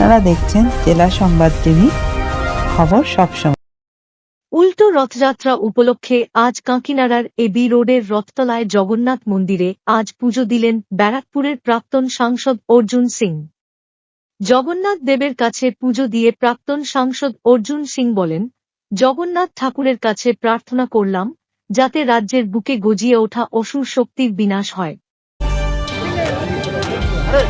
আপনারা দেখছেন জেলা সংবাদ টিভি, খবর সবসময় উল্টো রথযাত্রা উপলক্ষে আজ কাঁকিনাড়ার এবি রোডের রথতলায় জগন্নাথ মন্দিরে আজ পুজো দিলেন ব্যারাকপুরের প্রাক্তন সাংসদ অর্জুন সিং। জগন্নাথ দেবের কাছে পুজো দিয়ে প্রাক্তন সাংসদ অর্জুন সিং বলেন, জগন্নাথ ঠাকুরের কাছে প্রার্থনা করলাম, যাতে রাজ্যের বুকে গজিয়ে ওঠা অসুর শক্তির বিনাশ হয়। জয়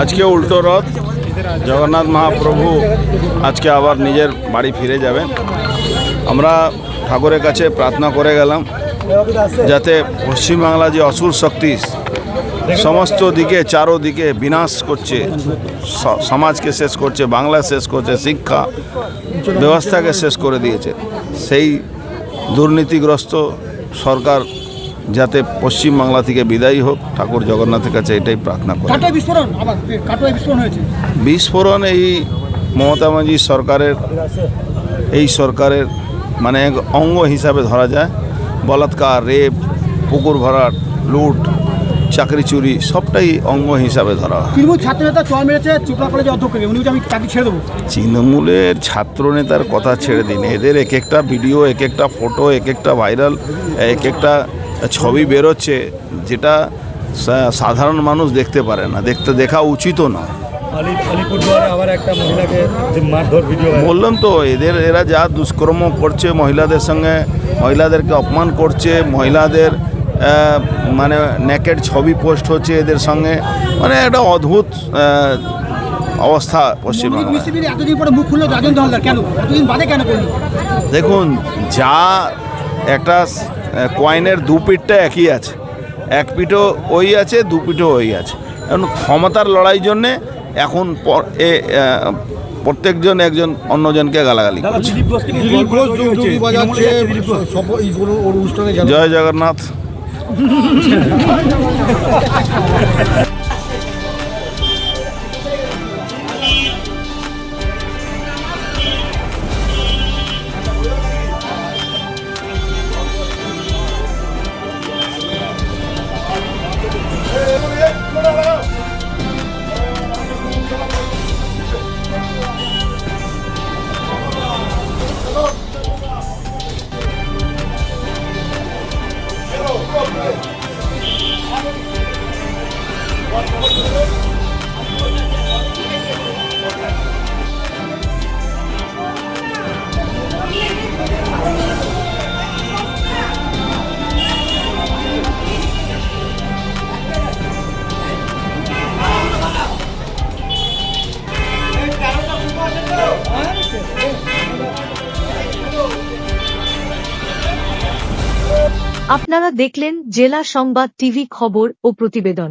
আজকে উল্টো রথ জগন্নাথ মহাপ্রভু আজকে আবার নিজের বাড়ি ফিরে যাবেন। আমরা ঠাকুরের কাছে প্রার্থনা করে গেলাম যাতে পশ্চিমবাংলা যে অসুর শক্তি সমস্ত দিকে চারোদিকে বিনাশ করছে সমাজকে শেষ করছে বাংলা শেষ করছে শিক্ষা ব্যবস্থাকে শেষ করে দিয়েছে। সেই দুর্নীতিগ্রস্ত সরকার যাতে পশ্চিমবাংলা থেকে বিদায়ী হোক ঠাকুর জগন্নাথের কাছে এটাই প্রার্থনা করে। বিস্ফোরণ এই মমতা মাঝি সরকারের এই সরকারের মানে এক অঙ্গ হিসাবে ধরা যায়। বলাৎকার রেপ পুকুর ভরাট লুট চাকরি চুরি সবটাই অঙ্গ হিসাবে ধরা হয়। তৃণমূল ছাত্রনেতা চর মেরেছে চোপড়া কলেজের অধ্যক্ষকে। উনি আমি চাকরি ছেড়ে দেবো। তৃণমূলের ছাত্রনেতার কথা ছেড়ে দিন। এদের এক একটা ভিডিও এক একটা ফটো এক একটা ভাইরাল এক একটা ছবি বেরোচ্ছে যেটা সাধারণ মানুষ দেখতে পারে না দেখতে দেখা উচিতও না আবার একটা মহিলাকে যে মারধর ভিডিও বললাম তো এদের এরা যা দুষ্কর্ম করছে মহিলাদের সঙ্গে মহিলাদেরকে অপমান করছে মহিলাদের মানে নেকের ছবি পোস্ট হচ্ছে এদের সঙ্গে মানে একটা অদ্ভুত অবস্থা কেন? দেখুন যা একটা কয়েনের দু পিঠটা একই আছে। এক পিঠও ওই আছে দু পিঠও ওই আছে। এখন ক্ষমতার লড়াই জন্যে এখন এ প্রত্যেকজন একজন অন্যজনকে গালাগালি জয় দিলীপ আপনারা দেখলেন জেলা সংবাদ টিভি খবর ও প্রতিবেদন।